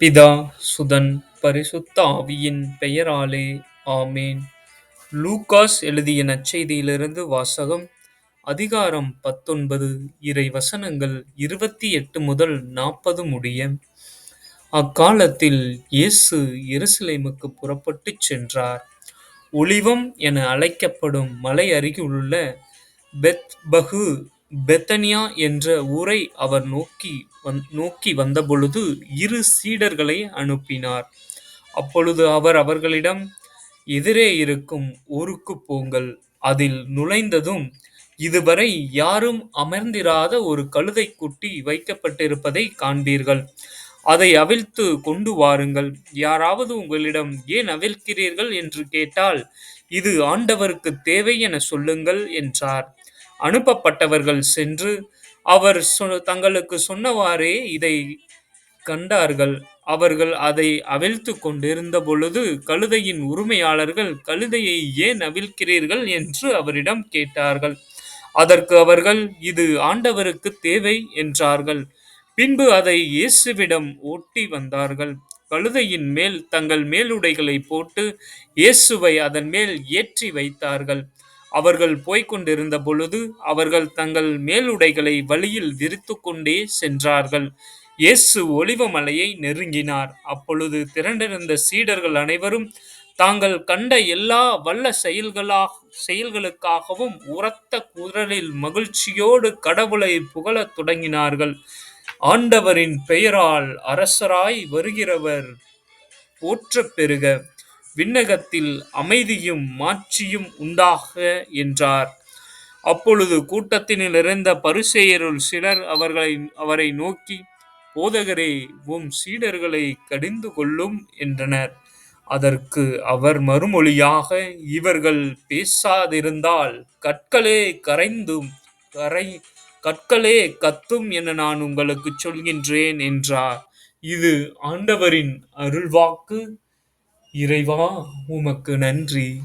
பிதா சுதன் பரிசுத்த ஆவியின் பெயராலே ஆமேன். லூகாஸ் எழுதிய நற்செய்தியிலிருந்து வாசகம் அதிகாரம் பத்தொன்பது இறை வசனங்கள் இருபத்தி எட்டு முதல் நாற்பது முடிய. அக்காலத்தில் இயேசு எருசலேமுக்கு புறப்பட்டுச் சென்றார். ஒளிவம் என அழைக்கப்படும் மலை அருகிலுள்ள பெத்பகு பெத்தனியா என்ற ஊரை அவர் நோக்கி வந் நோக்கி வந்தபொழுது இரு சீடர்களை அனுப்பினார். அப்பொழுது அவர் அவர்களிடம் எதிரே இருக்கும் ஊருக்குப் போங்கள். அதில் நுழைந்ததும் இதுவரை யாரும் அமர்ந்திராத ஒரு கழுதை குட்டி வைக்கப்பட்டிருப்பதை காண்பீர்கள். அதை அவிழ்த்து கொண்டு வாருங்கள். யாராவது உங்களிடம் ஏன் அவிழ்க்கிறீர்கள் என்று கேட்டால் இது ஆண்டவருக்கு தேவை என சொல்லுங்கள் என்றார். அனுப்பப்பட்டவர்கள் சென்று அவர் சொ- தங்களுக்கு சொன்னவாறே இதை கண்டார்கள். அவர்கள் அதை அவிழ்த்து கொண்டிருந்த பொழுது கழுதையின் உரிமையாளர்கள் கழுதையை ஏன் அவிழ்க்கிறீர்கள்? என்று அவரிடம் கேட்டார்கள். அதற்கு அவர்கள் இது ஆண்டவருக்கு தேவை என்றார்கள். பின்பு அதை இயேசுவிடம் ஓட்டி வந்தார்கள். கழுதையின் மேல் தங்கள் மேலுடைகளை போட்டு இயேசுவை அதன் மேல் ஏற்றி வைத்தார்கள். அவர்கள் போய்க் கொண்டிருந்த பொழுது அவர்கள் தங்கள் மேலுடைகளை வழியில் விரித்து கொண்டே சென்றார்கள். இயேசு ஒளிவமலையை நெருங்கினார். அப்பொழுது திரண்டிருந்த சீடர்கள் அனைவரும் தாங்கள் கண்ட எல்லா வல்ல செயல்களா செயல்களுக்காகவும் உரத்த குரலில் மகிழ்ச்சியோடு கடவுளை புகழத் தொடங்கினார்கள். ஆண்டவரின் பெயரால் அரசராய் வருகிறவர் போற்ற பெறுக விண்ணகத்தில் அமைதியும் மாட்சியும் உண்டாக என்றார். அப்பொழுது கூட்டத்தினில் இருந்த பரிசெயருள் சிலர் அவர்களை அவரை நோக்கி போதகரே உம் சீடர்களை கடிந்து கொள்ளும் என்றனர். அதற்கு அவர் மறுமொழியாக இவர்கள் பேசாதிருந்தால் கற்களே கரைந்தும் கரை கற்களே கத்தும் என நான் உங்களுக்குச் சொல்கின்றேன் என்றார். இது ஆண்டவரின் அருள்வாக்கு. இறைவா உமக்கு நன்றி.